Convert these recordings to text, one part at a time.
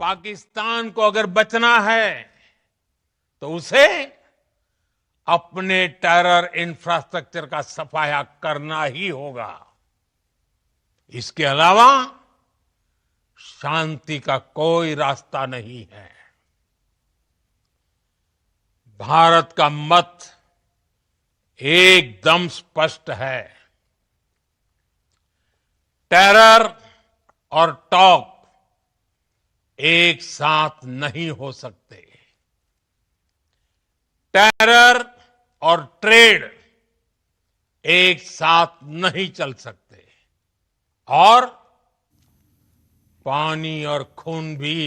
पाकिस्तान को अगर बचना है तो उसे अपने टेरर इंफ्रास्ट्रक्चर का सफाया करना ही होगा। इसके अलावा, शांति का कोई रास्ता नहीं है। भारत का मत एकदम स्पष्ट है। टेरर और टॉक एक साथ नहीं हो सकते टेरर और ट्रेड एक साथ नहीं चल सकते और पानी और खून भी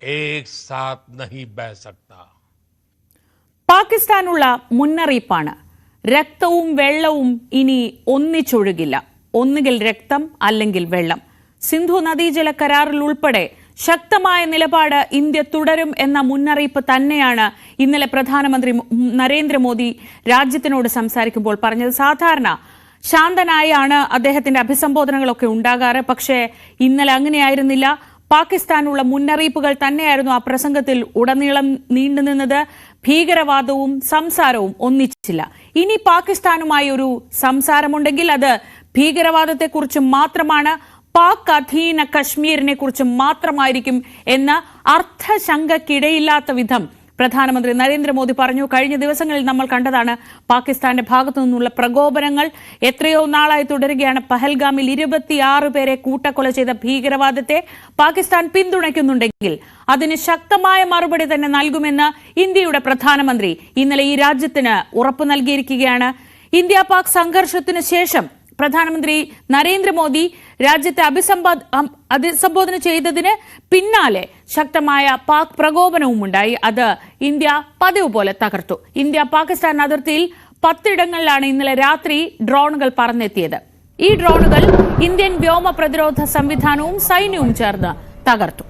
एक साथ नहीं बह सकता പാകിസ്ഥാനുള്ള മുന്നറിയിപ്പാണ് രക്തവും വെള്ളവും ഇനി ഒന്നിച്ചൊഴുകില്ല ഒന്നുകിൽ രക്തം അല്ലെങ്കിൽ വെള്ളം സിന്ധു നദീജല കരാറിൽ ഉൾപ്പെടെ ശക്തമായ നിലപാട് ഇന്ത്യ തുടരും എന്ന മുന്നറിയിപ്പ് തന്നെയാണ് ഇന്നലെ പ്രധാനമന്ത്രി നരേന്ദ്രമോദി രാജ്യത്തിനോട് സംസാരിക്കുമ്പോൾ പറഞ്ഞത്. സാധാരണ ശാന്തനായാണ് അദ്ദേഹത്തിന്റെ അഭിസംബോധനകളൊക്കെ ഉണ്ടാകാറ്. പക്ഷേ ഇന്നലെ അങ്ങനെയായിരുന്നില്ല. പാകിസ്ഥാനുള്ള മുന്നറിയിപ്പുകൾ തന്നെയായിരുന്നു ആ പ്രസംഗത്തിൽ ഉടനീളം നീണ്ടുനിന്നത് ഭീകരവാദവും സംസാരവും ഒന്നിച്ചില്ല. ഇനി പാകിസ്ഥാനുമായി ഒരു സംസാരമുണ്ടെങ്കിൽ അത് ഭീകരവാദത്തെക്കുറിച്ച് മാത്രമാണ് പാക് അധീന കശ്മീരിനെ കുറിച്ച് മാത്രമായിരിക്കും എന്ന അർത്ഥശങ്കക്കിടയില്ലാത്ത വിധം പ്രധാനമന്ത്രി നരേന്ദ്രമോദി പറഞ്ഞു. കഴിഞ്ഞ ദിവസങ്ങളിൽ നമ്മൾ കണ്ടതാണ് പാകിസ്ഥാന്റെ ഭാഗത്തു നിന്നുള്ള പ്രകോപനങ്ങൾ. എത്രയോ നാളായി തുടരുകയാണ്. പഹൽഗാമിൽ ഇരുപത്തിയാറ് പേരെ കൂട്ടക്കൊല ചെയ്ത ഭീകരവാദത്തെ പാകിസ്ഥാൻ പിന്തുണയ്ക്കുന്നുണ്ടെങ്കിൽ അതിന് ശക്തമായ മറുപടി തന്നെ നൽകുമെന്ന് ഇന്ത്യയുടെ പ്രധാനമന്ത്രി ഇന്നലെ ഈ രാജ്യത്തിന് ഉറപ്പു നൽകിയിരിക്കുകയാണ്. ഇന്ത്യ പാക് സംഘർഷത്തിന് ശേഷം പ്രധാനമന്ത്രി നരേന്ദ്രമോദി രാജ്യത്തെ അഭിസംബോധ അഭിസംബോധന ചെയ്തതിന് പിന്നാലെ ശക്തമായ പാക് പ്രകോപനവും ഉണ്ടായി അത് ഇന്ത്യ പതിവ് പോലെ തകർത്തു. ഇന്ത്യ പാകിസ്ഥാൻ അതിർത്തിയിൽ പത്തിടങ്ങളിലാണ് ഇന്നലെ രാത്രി ഡ്രോണുകൾ പറന്നെത്തിയത്. ഈ ഡ്രോണുകൾ ഇന്ത്യൻ വ്യോമ പ്രതിരോധ സംവിധാനവും സൈന്യവും ചേർന്ന് തകർത്തു.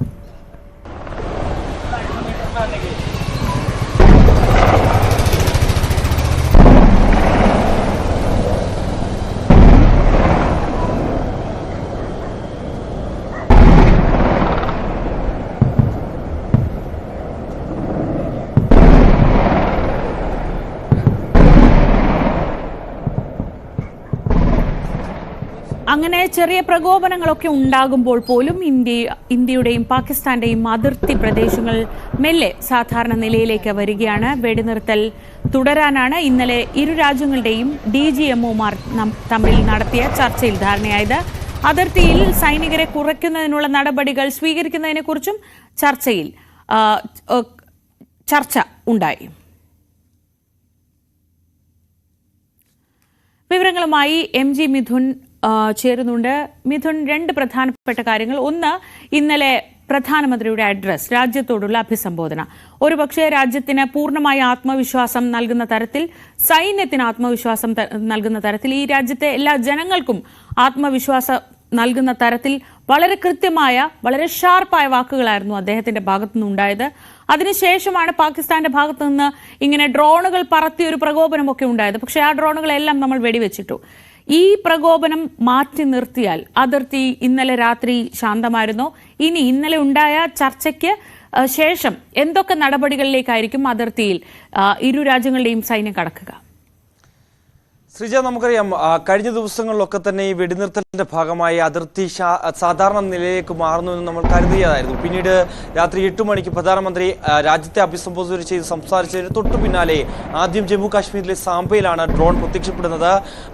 അങ്ങനെ ചെറിയ പ്രകോപനങ്ങളൊക്കെ ഉണ്ടാകുമ്പോൾ പോലും ഇന്ത്യ ഇന്ത്യയുടെയും പാകിസ്ഥാന്റെയും അതിർത്തി പ്രദേശങ്ങൾ മെല്ലെ സാധാരണ നിലയിലേക്ക് വരികയാണ്. വെടിനിർത്തൽ തുടരാനാണ് ഇന്നലെ ഇരു രാജ്യങ്ങളുടെയും ഡി ജി എംഒമാർ തമ്മിൽ നടത്തിയ ചർച്ചയിൽ ധാരണയായത്. അതിർത്തിയിൽ സൈനികരെ കുറയ്ക്കുന്നതിനുള്ള നടപടികൾ സ്വീകരിക്കുന്നതിനെക്കുറിച്ചും ചർച്ചയിൽ ചർച്ച ഉണ്ടായി. വിവരങ്ങളുമായി എം ജി മിഥുൻ ചേരുന്നുണ്ട്. മിഥുൻ രണ്ട് പ്രധാനപ്പെട്ട കാര്യങ്ങൾ. ഒന്ന് ഇന്നലെ പ്രധാനമന്ത്രിയുടെ അഡ്രസ് രാജ്യത്തോടുള്ള അഭിസംബോധന. ഒരുപക്ഷെ രാജ്യത്തിന് പൂർണമായ ആത്മവിശ്വാസം നൽകുന്ന തരത്തിൽ സൈന്യത്തിന് ആത്മവിശ്വാസം നൽകുന്ന തരത്തിൽ ഈ രാജ്യത്തെ എല്ലാ ജനങ്ങൾക്കും ആത്മവിശ്വാസം നൽകുന്ന തരത്തിൽ വളരെ കൃത്യമായ വളരെ ഷാർപ്പായ വാക്കുകളായിരുന്നു അദ്ദേഹത്തിന്റെ ഭാഗത്തുനിന്ന് ഉണ്ടായത് അതിനുശേഷമാണ് പാകിസ്ഥാന്റെ ഭാഗത്തു നിന്ന് ഇങ്ങനെ ഡ്രോണുകൾ പറത്തിയ ഒരു പ്രകോപനമൊക്കെ ഉണ്ടായത്. പക്ഷേ ആ ഡ്രോണുകളെല്ലാം നമ്മൾ വെടിവെച്ചിട്ടു. ഈ പ്രകോപനം മാറ്റി നിർത്തിയാൽ അതിർത്തി ഇന്നലെ രാത്രി ശാന്തമായിരുന്നു. ഇനി ഇന്നലെ ഉണ്ടായ ചർച്ചയ്ക്ക് ശേഷം എന്തൊക്കെ നടപടികളിലേക്കായിരിക്കും അതിർത്തിയിൽ ഇരു രാജ്യങ്ങളുടെയും സൈന്യം കടക്കുക? ശ്രീജ നമുക്കറിയാം കഴിഞ്ഞ ദിവസങ്ങളിലൊക്കെ തന്നെ ഈ വെടിനിർത്തലിന്റെ ഭാഗമായി അതിർത്തി സാധാരണ നിലയിലേക്ക് മാറുന്നു എന്ന് നമ്മൾ കരുതിയതായിരുന്നു. പിന്നീട് രാത്രി എട്ട് മണിക്ക് പ്രധാനമന്ത്രി രാജ്യത്തെ അഭിസംബോധന ചെയ്ത് സംസാരിച്ചതിന് തൊട്ടു പിന്നാലെ ആദ്യം ജമ്മു കാശ്മീരിലെ സാംബയിലാണ് ഡ്രോൺ പ്രത്യക്ഷപ്പെടുന്നത്.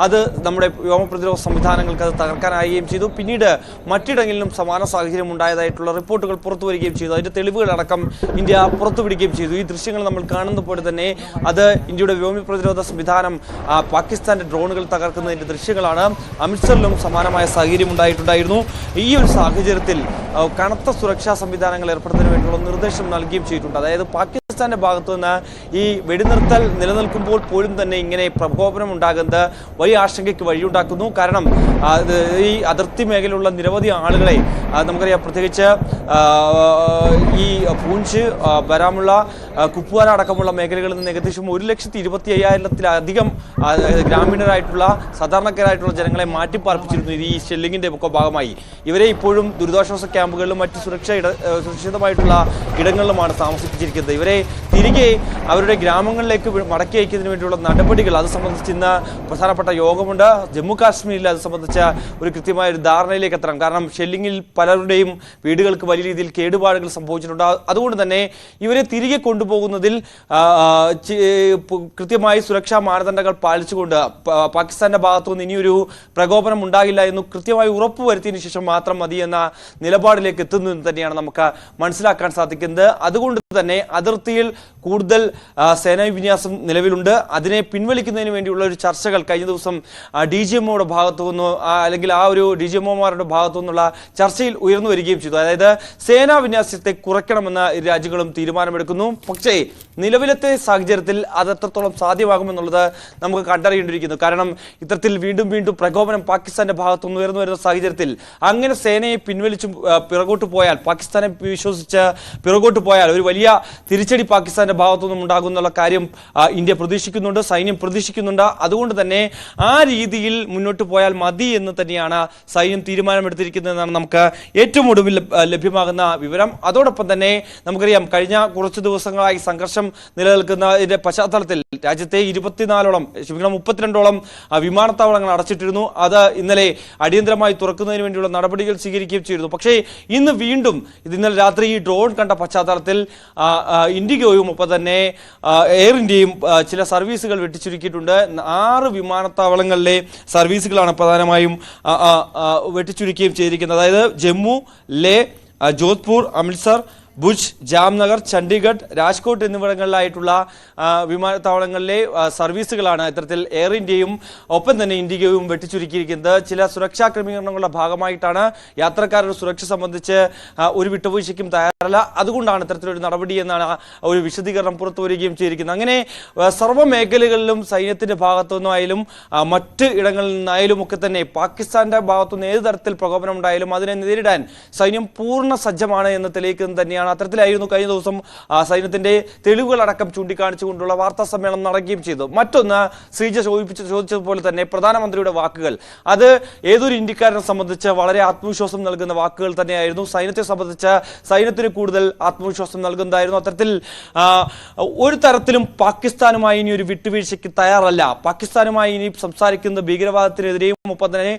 അത് നമ്മുടെ വ്യോമ പ്രതിരോധ സംവിധാനങ്ങൾക്ക് അത് തകർക്കാനാകുകയും ചെയ്തു. പിന്നീട് മറ്റിടങ്ങളിലും സമാന സാഹചര്യം ഉണ്ടായതായിട്ടുള്ള റിപ്പോർട്ടുകൾ പുറത്തു വരികയും ചെയ്തു. അതിന്റെ തെളിവുകളടക്കം ഇന്ത്യ പുറത്തുവിടുകയും ചെയ്തു. ഈ ദൃശ്യങ്ങൾ നമ്മൾ കാണുന്ന പോലെ തന്നെ അത് ഇന്ത്യയുടെ വ്യോമ പ്രതിരോധ സംവിധാനം ആ, പാകിസ്ഥാന്റെ ഡ്രോണുകൾ തകർക്കുന്നതിന്റെ ദൃശ്യങ്ങളാണ് അമൃത്സറിലും സമാനമായ സാഹചര്യം ഉണ്ടായിട്ടുണ്ടായിരുന്നു. ഈ ഒരു സാഹചര്യത്തിൽ കനത്ത സുരക്ഷാ സംവിധാനങ്ങൾ ഏർപ്പെടുത്തുന്നതിന് വേണ്ടിയുള്ള നിർദ്ദേശം നൽകുകയും ചെയ്തിട്ടുണ്ട്. അതായത് പാകിസ്ഥാന്റെ ഭാഗത്തു നിന്ന് ഈ വെടിനിർത്തൽ നിലനിൽക്കുമ്പോൾ പോലും തന്നെ ഇങ്ങനെ പ്രകോപനം ഉണ്ടാകുന്നത് വലിയ ആശങ്കയ്ക്ക് വഴിയുണ്ടാക്കുന്നു. കാരണം ഈ അതിർത്തി മേഖലയിലുള്ള നിരവധി ആളുകളെ നമുക്കറിയാം പ്രത്യേകിച്ച് ഈ പൂഞ്ച് വരാമുള്ള കുപ്വാര അടക്കമുള്ള മേഖലകളിൽ നിന്ന് ഏകദേശം ഒരു ലക്ഷത്തി ഇരുപത്തി അയ്യായിരത്തിലധികം ആ, ഗ്രാമീണരായിട്ടുള്ള സാധാരണക്കാരായിട്ടുള്ള ജനങ്ങളെ മാറ്റിപ്പാർപ്പിച്ചിരുന്നു ഈ ഷെല്ലിങ്ങിന്റെ ഒക്കെ ഭാഗമായി. ഇവരെ ഇപ്പോഴും ദുരിതാശ്വാസ ക്യാമ്പുകളിലും മറ്റ് സുരക്ഷ സുരക്ഷിതമായിട്ടുള്ള ഇടങ്ങളിലുമാണ് താമസിപ്പിച്ചിരിക്കുന്നത്. ഇവരെ തിരികെ അവരുടെ ഗ്രാമങ്ങളിലേക്ക് മടക്കി അയക്കുന്നതിന് വേണ്ടിയുള്ള നടപടികൾ അത് സംബന്ധിച്ച് ഇന്ന് പ്രധാനപ്പെട്ട യോഗമുണ്ട്. ജമ്മു കാശ്മീരിൽ അത് സംബന്ധിച്ച ഒരു കൃത്യമായ ഒരു ധാരണയിലേക്ക് എത്തണം. കാരണം ഷെല്ലിങ്ങിൽ പലരുടെയും വീടുകൾക്ക് വലിയ രീതിയിൽ കേടുപാടുകൾ സംഭവിച്ചിട്ടുണ്ട്. അതുകൊണ്ട് തന്നെ ഇവരെ തിരികെ കൊണ്ടുപോകുന്നതിൽ കൃത്യമായി സുരക്ഷാ മാനദണ്ഡങ്ങൾ പാലിച്ചുകൊണ്ട് പാകിസ്ഥാന്റെ ഭാഗത്തുനിന്ന് ഇനിയൊരു പ്രകോപനം ഉണ്ടാകില്ല എന്ന് കൃത്യമായി ഉറപ്പുവരുത്തിയതിനു ശേഷം മാത്രം മതി എന്ന നിലപാടിലേക്ക് എത്തുന്നു എന്ന് തന്നെയാണ് നമുക്ക് മനസ്സിലാക്കാൻ സാധിക്കുന്നത്. അതുകൊണ്ട് തന്നെ അതിർത്തിയിൽ കൂടുതൽ സേനാവിന്യാസം വിന്യാസം നിലവിലുണ്ട്. അതിനെ പിൻവലിക്കുന്നതിന് വേണ്ടിയുള്ള ഒരു ചർച്ചകൾ കഴിഞ്ഞ ദിവസം ഡി ജി എമ്മോയുടെ ഭാഗത്തു നിന്ന് അല്ലെങ്കിൽ ആ ഒരു ഡി ജി എമ്മോമാരുടെ ഭാഗത്തു നിന്നുള്ള ചർച്ചയിൽ ഉയർന്നു വരികയും ചെയ്തു. അതായത് സേനാ വിന്യാസത്തെ കുറയ്ക്കണമെന്ന് ഇരു രാജ്യങ്ങളും തീരുമാനമെടുക്കുന്നു. പക്ഷേ നിലവിലത്തെ സാഹചര്യത്തിൽ അത് എത്രത്തോളം സാധ്യമാകുമെന്നുള്ളത് നമുക്ക് കണ്ടറിയേണ്ടിയിരിക്കുന്നു. കാരണം ഇത്തരത്തിൽ വീണ്ടും വീണ്ടും പ്രകോപനം പാകിസ്ഥാന്റെ ഭാഗത്തു നിന്ന് ഉയർന്നു വരുന്ന സാഹചര്യത്തിൽ അങ്ങനെ സേനയെ പിൻവലിച്ചു പിറകോട്ട് പോയാൽ പാകിസ്ഥാനെ വിശ്വസിച്ച് പിറകോട്ട് പോയാൽ ഒരു വലിയ തിരിച്ചടി പാകിസ്ഥാന്റെ ഭാഗത്തുനിന്നും ഉണ്ടാകുന്നുള്ള കാര്യം ഇന്ത്യ പ്രതീക്ഷിക്കുന്നുണ്ട് സൈന്യം പ്രതീക്ഷിക്കുന്നുണ്ട്. അതുകൊണ്ട് തന്നെ ആ രീതിയിൽ മുന്നോട്ട് പോയാൽ മതി എന്ന് തന്നെയാണ് സൈന്യം തീരുമാനമെടുത്തിരിക്കുന്നതെന്നാണ് നമുക്ക് ഏറ്റവും ഒടുവിൽ ലഭ്യമാകുന്ന വിവരം. അതോടൊപ്പം തന്നെ നമുക്കറിയാം കഴിഞ്ഞ കുറച്ച് ദിവസങ്ങളായി സംഘർഷം നിലനിൽക്കുന്നതിന്റെ പശ്ചാത്തലത്തിൽ രാജ്യത്തെ ഇരുപത്തിനാലോളം ക്ഷമിക്കണം മുപ്പത്തിരണ്ടോളം വിമാനത്താവളങ്ങൾ അടച്ചിട്ടിരുന്നു. അത് ഇന്നലെ അടിയന്തരമായി തുറക്കുന്നതിന് വേണ്ടിയുള്ള നടപടികൾ സ്വീകരിക്കുകയും ചെയ്തിരുന്നു. പക്ഷേ ഇന്ന് വീണ്ടും ഇന്നലെ രാത്രി ഈ ഡ്രോൺ കണ്ട പശ്ചാത്തലത്തിൽ ഇൻഡിഗോയും ഒപ്പം തന്നെ എയർ ഇന്ത്യയും ചില സർവീസുകൾ വെട്ടിച്ചുരുക്കിയിട്ടുണ്ട്. ആറ് വിമാനത്താവളങ്ങളിലെ സർവീസുകളാണ് പ്രധാനമായും വെട്ടിച്ചുരുക്കുകയും ചെയ്തിരിക്കുന്നത്. അതായത് ജമ്മു ലേ ജോധ്പൂർ അമൃത്സർ ഭുജ് ജാംനഗർ ചണ്ഡീഗഡ് രാജ്കോട്ട് എന്നിവിടങ്ങളിലായിട്ടുള്ള വിമാനത്താവളങ്ങളിലെ സർവീസുകളാണ് ഇത്തരത്തിൽ എയർ ഇന്ത്യയും ഒപ്പം തന്നെ ഇന്ത്യയും വെട്ടിച്ചുരുക്കിയിരിക്കുന്നത്. ചില സുരക്ഷാ ക്രമീകരണങ്ങളുടെ ഭാഗമായിട്ടാണ് യാത്രക്കാരുടെ സുരക്ഷ സംബന്ധിച്ച് ഒരു വിട്ടുവീഴ്ചയ്ക്കും തയ്യാറല്ല. അതുകൊണ്ടാണ് ഇത്തരത്തിലൊരു നടപടി എന്നാണ് ഒരു വിശദീകരണം പുറത്തുവരികയും ചെയ്തിരിക്കുന്നത്. അങ്ങനെ സർവ മേഖലകളിലും സൈന്യത്തിന്റെ ഭാഗത്തു നിന്നായാലും മറ്റ് ഇടങ്ങളിൽ നിന്നായാലും ഒക്കെ തന്നെ പാകിസ്ഥാന്റെ ഭാഗത്തുനിന്ന് ഏത് തരത്തിൽ പ്രകോപനം ഉണ്ടായാലും അതിനെ നേരിടാൻ സൈന്യം പൂർണ സജ്ജമാണ് എന്ന് തെളിയിക്കുന്നത് തന്നെയാണ് അത്തരത്തിലായിരുന്നു കഴിഞ്ഞ ദിവസം സൈന്യത്തിന്റെ തെളിവുകളടക്കം ചൂണ്ടിക്കാണിച്ചുകൊണ്ടുള്ള വാർത്താ സമ്മേളനം നടക്കുകയും ചെയ്തു. മറ്റൊന്ന് ശ്രീജ ചോദിപ്പിച്ച് ചോദിച്ചതുപോലെ തന്നെ പ്രധാനമന്ത്രിയുടെ വാക്കുകൾ. അത് ഏതൊരു ഇന്ത്യക്കാരനെ സംബന്ധിച്ച് വളരെ ആത്മവിശ്വാസം നൽകുന്ന വാക്കുകൾ തന്നെയായിരുന്നു. സൈന്യത്തെ സംബന്ധിച്ച് സൈന്യത്തിന് കൂടുതൽ ആത്മവിശ്വാസം നൽകുന്നതായിരുന്നു. അത്തരത്തിൽ ഒരു തരത്തിലും പാകിസ്ഥാനുമായി ഇനി ഒരു വിട്ടുവീഴ്ചയ്ക്ക് തയ്യാറല്ല. പാകിസ്ഥാനുമായി ഇനി സംസാരിക്കുന്ന ഭീകരവാദത്തിനെതിരെയും ഒപ്പം തന്നെ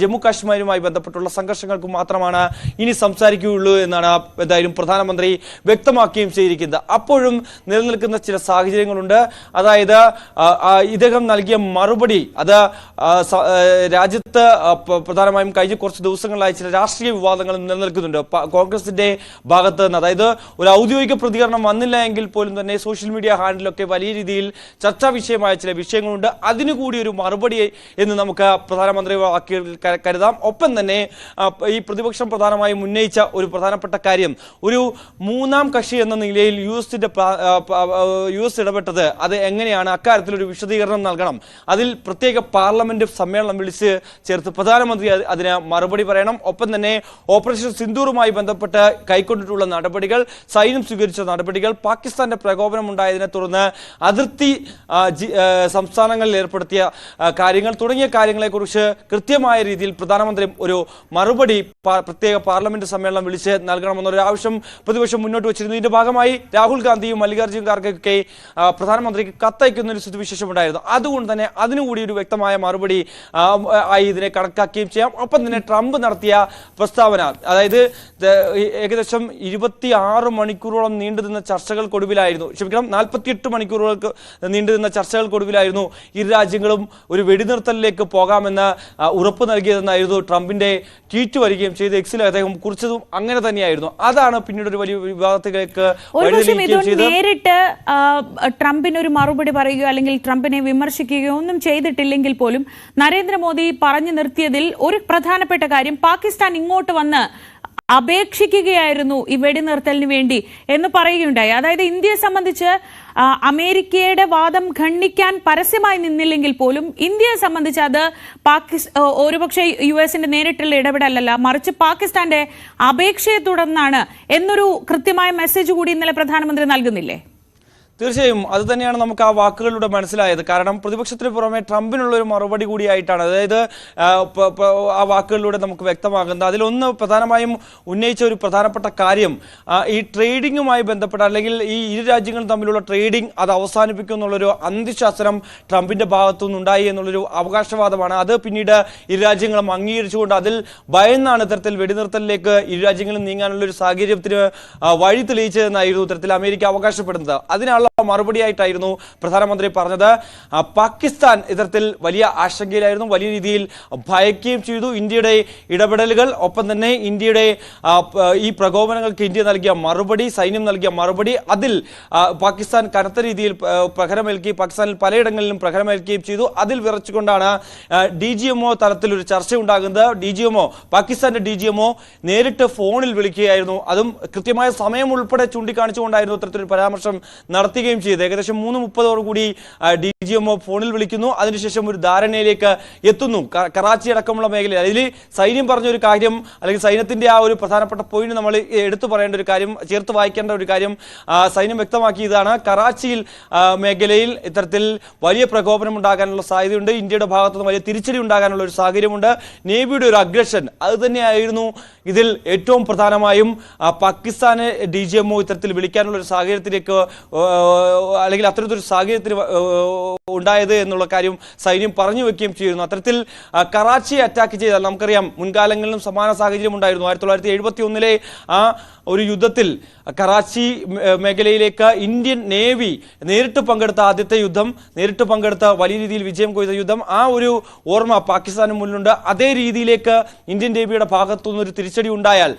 ജമ്മു കാശ്മീരുമായി ബന്ധപ്പെട്ടുള്ള സംഘർഷങ്ങൾക്ക് മാത്രമാണ് ഇനി സംസാരിക്കുകയുള്ളൂ എന്നാണ് എന്തായാലും പ്രധാനമന്ത്രി വ്യക്തമാക്കുകയും ചെയ്തിരിക്കുന്നത്. അപ്പോഴും നിലനിൽക്കുന്ന ചില സാഹചര്യങ്ങളുണ്ട്. അതായത് ഇദ്ദേഹം നൽകിയ മറുപടി അത് രാജ്യത്ത് പ്രധാനമായും കഴിഞ്ഞ കുറച്ച് ദിവസങ്ങളിലായി ചില രാഷ്ട്രീയ വിവാദങ്ങൾ നിലനിൽക്കുന്നുണ്ട്. കോൺഗ്രസിന്റെ ഭാഗത്ത് നിന്ന്. അതായത് ഒരു ഔദ്യോഗിക പ്രതികരണം വന്നില്ല എങ്കിൽ പോലും തന്നെ സോഷ്യൽ മീഡിയ ഹാൻഡിലൊക്കെ വലിയ രീതിയിൽ ചർച്ചാ വിഷയമായ ചില വിഷയങ്ങളുണ്ട്. അതിനുകൂടി ഒരു മറുപടി എന്ന് നമുക്ക് പ്രധാനമന്ത്രി കരുതാം. ഒപ്പം തന്നെ ഈ പ്രതിപക്ഷം പ്രധാനമായും ഉന്നയിച്ച ഒരു പ്രധാനപ്പെട്ട കാര്യം. ഒരു മൂന്നാം കക്ഷി എന്ന നിലയിൽ യു എസിന്റെ യു എസ് ഇടപെട്ടത് അത് എങ്ങനെയാണ്? അക്കാര്യത്തിൽ ഒരു വിശദീകരണം നൽകണം. അതിൽ പ്രത്യേക പാർലമെന്റ് സമ്മേളനം വിളിച്ച് ചേർത്ത് പ്രധാനമന്ത്രി അത് അതിന് മറുപടി പറയണം. ഒപ്പം തന്നെ ഓപ്പറേഷൻ സിന്ദൂറുമായി ബന്ധപ്പെട്ട് കൈക്കൊണ്ടിട്ടുള്ള നടപടികൾ സൈന്യം സ്വീകരിച്ച നടപടികൾ പാകിസ്ഥാന്റെ പ്രകോപനം ഉണ്ടായതിനെ തുടർന്ന് അതിർത്തി സംസ്ഥാനങ്ങളിൽ ഏർപ്പെടുത്തിയ കാര്യങ്ങൾ തുടങ്ങിയ കാര്യങ്ങളെക്കുറിച്ച് കൃത്യമായ രീതിയിൽ പ്രധാനമന്ത്രി ഒരു മറുപടി പ്രത്യേക പാർലമെന്റ് സമ്മേളനം വിളിച്ച് നൽകണമെന്നൊരു ആവശ്യം പ്രതിപക്ഷം മുന്നോട്ട് വെച്ചിരുന്നു. ഇതിന്റെ ഭാഗമായി രാഹുൽ ഗാന്ധിയും മല്ലികാർജുൻ ഖാർഗെയൊക്കെ പ്രധാനമന്ത്രിക്ക് കത്തയക്കുന്ന ഒരു സ്ഥിതിവിശേഷം ഉണ്ടായിരുന്നു അതുകൊണ്ട് തന്നെ അതിനുകൂടി ഒരു വ്യക്തമായ മറുപടി ആയി ഇതിനെ കണക്കാക്കുകയും ചെയ്യാം. ഒപ്പം തന്നെ ട്രംപ് നടത്തിയ പ്രസ്താവന അതായത് ഏകദേശം ഇരുപത്തി ആറ് മണിക്കൂറോളം നീണ്ടുനിന്ന ചർച്ചകൾക്കൊടുവിലായിരുന്നു. ക്ഷമിക്കണം നാൽപ്പത്തിയെട്ട് മണിക്കൂറുകൾക്ക് നീണ്ടുനിന്ന ചർച്ചകൾക്കൊടുവിലായിരുന്നു ഇരു രാജ്യങ്ങളും ഒരു വെടിനിർത്തലിലേക്ക് പോകാമെന്ന് ഉറപ്പ് നൽകിയതെന്നായിരുന്നു ട്രംപിന്റെ ട്വീറ്റ് വരികയും ചെയ്ത്. എക്സിൽ അദ്ദേഹം കുറിച്ചതും അങ്ങനെ തന്നെയായിരുന്നു. അതാണ് പിന്നീട് ഒരു വലിയ വിവാദത്തിലേക്ക് നേരിട്ട് ട്രംപിനൊരു ട്രംപിന് ഒരു മറുപടി പറയുകയോ അല്ലെങ്കിൽ ട്രംപിനെ വിമർശിക്കുകയോ ഒന്നും ചെയ്തിട്ടില്ലെങ്കിൽ പോലും നരേന്ദ്രമോദി പറഞ്ഞു നിർത്തിയതിൽ ഒരു പ്രധാനപ്പെട്ട കാര്യം പാകിസ്ഥാൻ ഇങ്ങോട്ട് വന്ന് അപേക്ഷിക്കുകയായിരുന്നു ഈ വെടിനിർത്തലിന് വേണ്ടി എന്ന് പറയുകയുണ്ടായി. അതായത് ഇന്ത്യയെ സംബന്ധിച്ച് അമേരിക്കയുടെ വാദം ഖണ്ഡിക്കാൻ പരസ്യമായി നിന്നില്ലെങ്കിൽ പോലും ഇന്ത്യയെ സംബന്ധിച്ച് അത് പാകിസ് ഏ, ഒരുപക്ഷെ യു എസിന്റെ നേരിട്ടുള്ള ഇടപെടലല്ല മറിച്ച് പാകിസ്ഥാന്റെ അപേക്ഷയെ തുടർന്നാണ് എന്നൊരു കൃത്യമായ മെസ്സേജ് കൂടി ഇന്നലെ പ്രധാനമന്ത്രി നൽകുന്നില്ലേ? തീർച്ചയായും അത് തന്നെയാണ് നമുക്ക് ആ വാക്കുകളിലൂടെ മനസ്സിലായത്. കാരണം പ്രതിപക്ഷത്തിന് പുറമെ ട്രംപിനുള്ള ഒരു മറുപടി കൂടിയായിട്ടാണ്. അതായത് ആ, വാക്കുകളിലൂടെ നമുക്ക് വ്യക്തമാകുന്നത്. അതിലൊന്ന് പ്രധാനമായും ഉന്നയിച്ച ഒരു പ്രധാനപ്പെട്ട കാര്യം ഈ ട്രേഡിങ്ങുമായി ബന്ധപ്പെട്ട അല്ലെങ്കിൽ ഈ ഇരു രാജ്യങ്ങളും തമ്മിലുള്ള ട്രേഡിംഗ് അത് അവസാനിപ്പിക്കും എന്നുള്ളൊരു അന്ത്യശാസനം ട്രംപിന്റെ ഭാഗത്തു നിന്നുണ്ടായി എന്നുള്ളൊരു അവകാശവാദമാണ്. അത് പിന്നീട് ഇരു രാജ്യങ്ങളും അംഗീകരിച്ചുകൊണ്ട് അതിൽ ഭയന്നാണ് ഇത്തരത്തിൽ വെടിനിർത്തലിലേക്ക് ഇരു രാജ്യങ്ങളും നീങ്ങാനുള്ള ഒരു സാഹചര്യത്തിന് വഴി തെളിയിച്ചതെന്നായിരുന്നു ഇത്തരത്തിൽ അമേരിക്ക അവകാശപ്പെടുന്നത്. അതിനുള്ള മറുപടിയായിട്ടായിരുന്നു പ്രധാനമന്ത്രി പറഞ്ഞത്. പാകിസ്ഥാൻ ഇത്തരത്തിൽ വലിയ ആശങ്കയിലായിരുന്നു. വലിയ രീതിയിൽ ഭയക്കുകയും ചെയ്തു. ഇന്ത്യയുടെ ഇടപെടലുകൾ ഒപ്പം തന്നെ ഇന്ത്യയുടെ ഈ പ്രകോപനങ്ങൾക്ക് ഇന്ത്യ നൽകിയ മറുപടി സൈന്യം നൽകിയ മറുപടി അതിൽ പാകിസ്ഥാൻ കനത്ത രീതിയിൽ പ്രഹരമേൽക്കി പാകിസ്ഥാനിൽ പലയിടങ്ങളിലും പ്രഹരമേൽക്കുകയും ചെയ്തു. അതിൽ വിറച്ചുകൊണ്ടാണ് ഡി ജി എംഒ തലത്തിൽ ഒരു ചർച്ച ഉണ്ടാകുന്നത് ഡി ജി എംഒ പാകിസ്ഥാന്റെ ഡി ജി എംഒ നേരിട്ട് ഫോണിൽ വിളിക്കുകയായിരുന്നു. അതും കൃത്യമായ സമയം ഉൾപ്പെടെ ചൂണ്ടിക്കാണിച്ചുകൊണ്ടായിരുന്നു ഇത്തരത്തിലൊരു പരാമർശം നടത്തുകയും ചെയ്തു. ഏകദേശം മൂന്ന് മുപ്പതോടുകൂടി ഡി ജി എം ഒ ഫോണിൽ വിളിക്കുന്നു. അതിനുശേഷം ഒരു ധാരണയിലേക്ക് എത്തുന്നു. കറാച്ചി അടക്കമുള്ള മേഖലയിൽ. അതിൽ സൈന്യം പറഞ്ഞ ഒരു കാര്യം അല്ലെങ്കിൽ സൈന്യത്തിന്റെ ആ ഒരു പ്രധാനപ്പെട്ട പോയിന്റ് നമ്മൾ എടുത്തു പറയേണ്ട ഒരു കാര്യം ചേർത്ത് വായിക്കേണ്ട ഒരു കാര്യം സൈന്യം വ്യക്തമാക്കിയതാണ്. കറാച്ചിയിൽ മേഖലയിൽ ഇത്തരത്തിൽ വലിയ പ്രകോപനം ഉണ്ടാകാനുള്ള സാധ്യതയുണ്ട്. ഇന്ത്യയുടെ ഭാഗത്തുനിന്ന് വലിയ തിരിച്ചടി ഉണ്ടാകാനുള്ള ഒരു സാഹചര്യമുണ്ട്. നേവിയുടെ ഒരു അഗ്രഷൻ അത് തന്നെയായിരുന്നു ഇതിൽ ഏറ്റവും പ്രധാനമായും പാകിസ്ഥാനെ ഡി ജി എംഒ ഇത്തരത്തിൽ വിളിക്കാനുള്ള ഒരു സാഹചര്യത്തിലേക്ക് അല്ലെങ്കിൽ അത്തരത്തിലൊരു സാഹചര്യത്തിന് വ- ഉണ്ടായത് എന്നുള്ള കാര്യം സൈന്യം പറഞ്ഞു വെക്കുകയും ചെയ്യുന്നു. അത്തരത്തിൽ കറാച്ചി അറ്റാക്ക് ചെയ്താൽ നമുക്കറിയാം മുൻകാലങ്ങളിലും സമാന സാഹചര്യം ഉണ്ടായിരുന്നു. ആയിരത്തി തൊള്ളായിരത്തി എഴുപത്തി ഒന്നിലെ ആ ഒരു യുദ്ധത്തിൽ കറാച്ചി മേഖലയിലേക്ക് ഇന്ത്യൻ നേവി നേരിട്ട് പങ്കെടുത്ത ആദ്യത്തെ യുദ്ധം നേരിട്ട് പങ്കെടുത്ത വലിയ രീതിയിൽ വിജയം കൊയ്ത യുദ്ധം ആ ഒരു ഓർമ്മ പാകിസ്ഥാന് മുന്നിലുണ്ട്. അതേ രീതിയിലേക്ക് ഇന്ത്യൻ നേവിയുടെ ഭാഗത്തു നിന്നൊരു തിരിച്ചടി ഉണ്ടായാൽ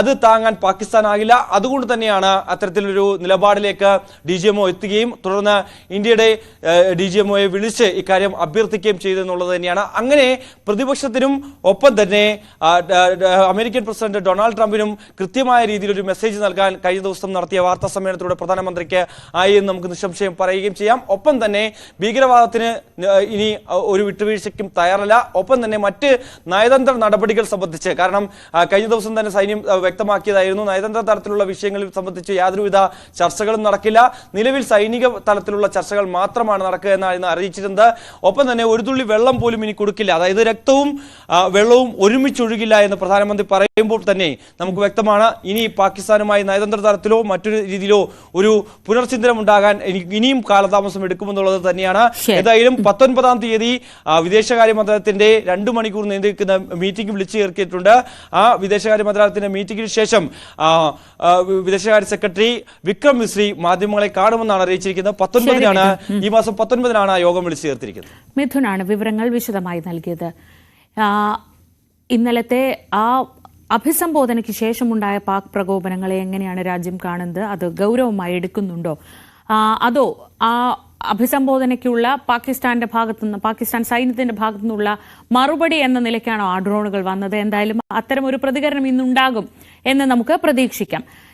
അത് താങ്ങാൻ പാകിസ്ഥാൻ ആകില്ല. അതുകൊണ്ട് തന്നെയാണ് അത്തരത്തിലൊരു നിലപാടിലേക്ക് ഡി ജി എംഒ എത്തുകയും തുടർന്ന് ഇന്ത്യയുടെ ഡി ജി എംഒയെ വിളിച്ച് ഇക്കാര്യം അഭ്യർത്ഥിക്കുകയും ചെയ്തെന്നുള്ളത് തന്നെയാണ്. അങ്ങനെ പ്രതിപക്ഷത്തിനും ഒപ്പം തന്നെ അമേരിക്കൻ പ്രസിഡന്റ് ഡൊണാൾഡ് ട്രംപിനും കൃത്യമായ രീതിയിൽ ഒരു മെസ്സേജ് നൽകാൻ കഴിഞ്ഞ ദിവസം നടത്തിയ വാർത്താ സമ്മേളനത്തിലൂടെ പ്രധാനമന്ത്രിക്ക് ആയി എന്ന് നമുക്ക് നിസ്സംശയം പറയുകയും ചെയ്യാം. ഒപ്പം തന്നെ ഭീകരവാദത്തിന് ഇനി ഒരു വിട്ടുവീഴ്ചയ്ക്കും തയ്യാറല്ല. ഒപ്പം തന്നെ മറ്റ് നയതന്ത്ര നടപടികൾ സംബന്ധിച്ച് കാരണം കഴിഞ്ഞ ദിവസം തന്നെ സൈന്യം വ്യക്തമാക്കിയതായിരുന്നു. നയതന്ത്ര തലത്തിലുള്ള വിഷയങ്ങളിൽ സംബന്ധിച്ച് യാതൊരുവിധ ചർച്ചകളും നടക്കില്ല. നിലവിൽ സൈനിക തലത്തിലുള്ള ചർച്ചകൾ മാത്രമാണ് നടക്കുക എന്നാണ് അറിയിച്ചിരുന്നത്. ഒപ്പം തന്നെ ഒരു തുള്ളി വെള്ളം പോലും ഇനി കൊടുക്കില്ല. അതായത് രക്തവും വെള്ളവും ഒരുമിച്ചൊഴുകില്ല എന്ന് പ്രധാനമന്ത്രി പറയുമ്പോൾ തന്നെ നമുക്ക് വ്യക്തമാണ് ഇനി പാകിസ്ഥാനുമായി നയതന്ത്ര തലത്തിലോ മറ്റൊരു രീതിയിലോ ഒരു പുനർചിന്തനം ഉണ്ടാകാൻ ഇനിയും കാലതാമസം എടുക്കുമെന്നുള്ളത് തന്നെയാണ്. ഏതായാലും പത്തൊൻപതാം തീയതി വിദേശകാര്യ മന്ത്രാലയത്തിന്റെ രണ്ടു മണിക്കൂർ നീണ്ടിരിക്കുന്ന മീറ്റിംഗ് വിളിച്ചു ചേർക്കിയിട്ടുണ്ട് ആ വിദേശകാര്യ മന്ത്രാലയത്തിന്റെ മീറ്റിംഗിന് ശേഷം വിദേശകാര്യ സെക്രട്ടറി വിക്രം മിശ്രി മാധ്യമങ്ങളെ കാണുമെന്നാണ് അറിയിച്ചിരിക്കുന്നത്. പത്തൊൻപതിനാണ് ഈ മാസം പത്തൊൻപതിനാണ് യോഗം വിളിച്ചു ചേർത്തിരിക്കുന്നത് മിഥുനാണ് വിവരങ്ങൾ വിശദമായി നൽകിയത്. ഇന്നലത്തെ ആ അഭിസംബോധനയ്ക്ക് ശേഷമുണ്ടായ പാക് പ്രകോപനങ്ങളെ എങ്ങനെയാണ് രാജ്യം കാണുന്നത്? അത് ഗൗരവമായി എടുക്കുന്നുണ്ടോ? അതോ ആ അഭിസംബോധനയ്ക്കുള്ള പാകിസ്ഥാന്റെ ഭാഗത്തുനിന്ന് പാകിസ്ഥാൻ സൈന്യത്തിന്റെ ഭാഗത്തുനിന്നുള്ള മറുപടി എന്ന നിലയ്ക്കാണോ ആ ഡ്രോണുകൾ വന്നത്? എന്തായാലും അത്തരം ഒരു പ്രതികരണം ഇന്നുണ്ടാകും എന്ന് നമുക്ക് പ്രതീക്ഷിക്കാം.